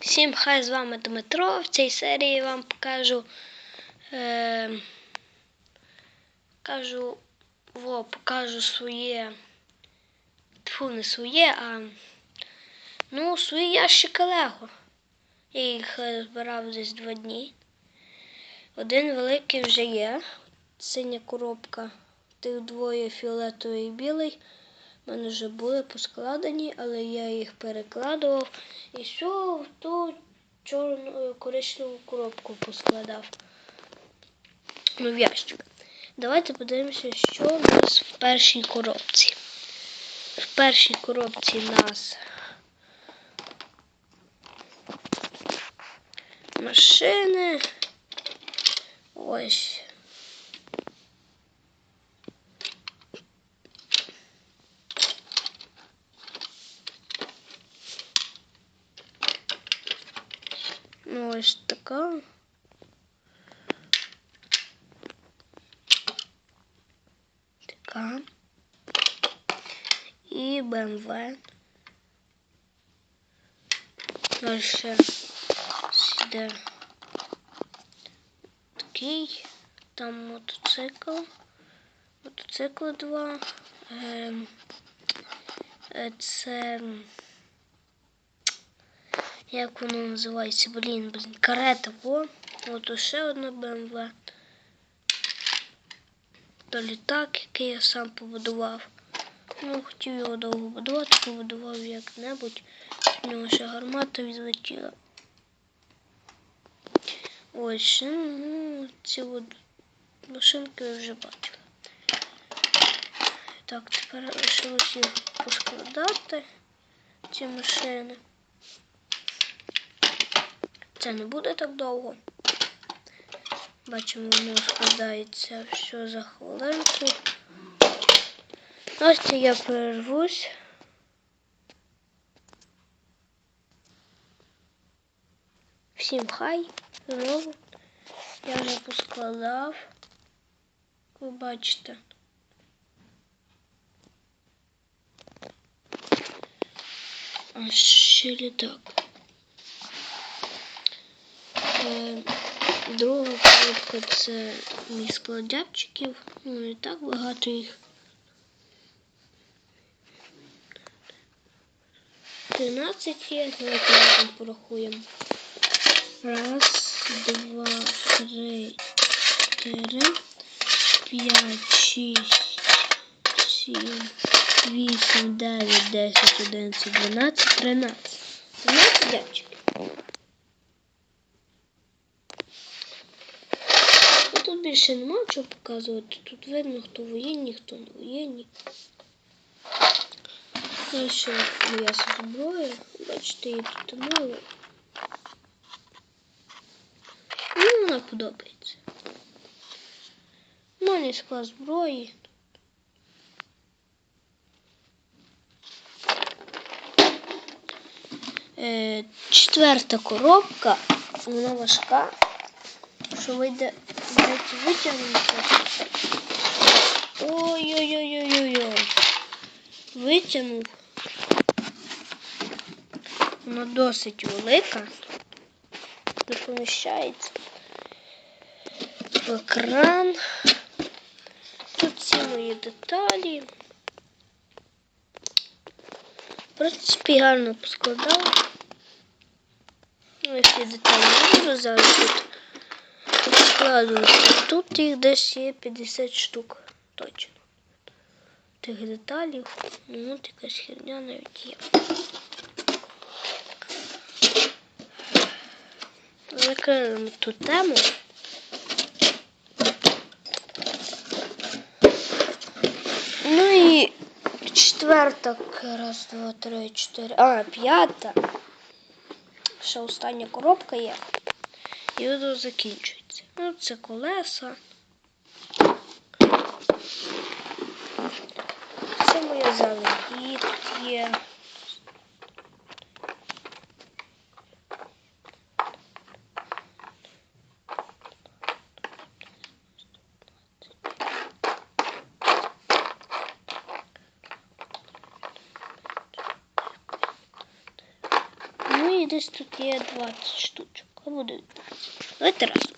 Всім хай з вами Дмитро. В цій серії я вам покажу. Е, кажу, во, покажу своє. Тьфу, не своє, а ну, свої ящики Лего. Я їх збирав десь два дні. Один великий вже є. Синя коробка. Тих двоє фіолетовий і білий. У мене вже були поскладені, але я їх перекладував і все в ту чорну е, коричневу коробку поскладав. Ну, в ящик. Давайте подивимося, що у нас в першій коробці. В першій коробці нас машини. Ось. Ну, ось така. Така. І БМВ. Дальше сюди такий. Там мотоцикл. Мотоцикл два. Ем, е, це. Як воно називається? Блін, блін. Карета, во. От ще одна БМВ. То літак, який я сам побудував. Ну, хотів його довго будувати, побудував як-небудь. В нього ще гармата відлетіла. Ось, ну, ці от машинки ви вже бачили. Так, тепер лишилось їх поскладати, ці машини. Це не буде так довго. Бачимо, воно складається все за хвилинку. Ось це я перервусь. Всім хай знову. Я вже поскладав. Ви бачите. А ще літак. Е, Друга коробка це мій складячиків. Ну не так багато їх. 13 є, давайте разом порахуємо. Раз, два, три, чотири, п'ять, шість, сім, вісім, дев'ять, десять, одинадцять, дванадцять, тринадцять. Тринадцять дядчиків. Ну, Тут більше нема чого показувати. Тут видно, хто воєнні, хто не воєнні. Далі моя зброя. Бачите, її тут мало. Мені вона подобається. У мене склад зброї. Е, четверта коробка. Вона важка. Що вийде навіть витягнути. Ой-ой-ой-ой-ой. Витягнув. Вона досить велика. Не поміщається. Екран. Тут всі мої деталі. В принципі, гарно поскладав. Ну, всі деталі зараз тут складувати. Тут їх десь є 50 штук. Точно. Тих деталів. Ну, от якась херня навіть є. Закриємо ту тему. Ну і четверта, раз, два, три, чотири. А, п'ята. Ще остання коробка є. І воно закінчується. Ну, це колеса. Це моя залегід є. Ну десь тут є 20 штучок. Або 19. Давайте раз.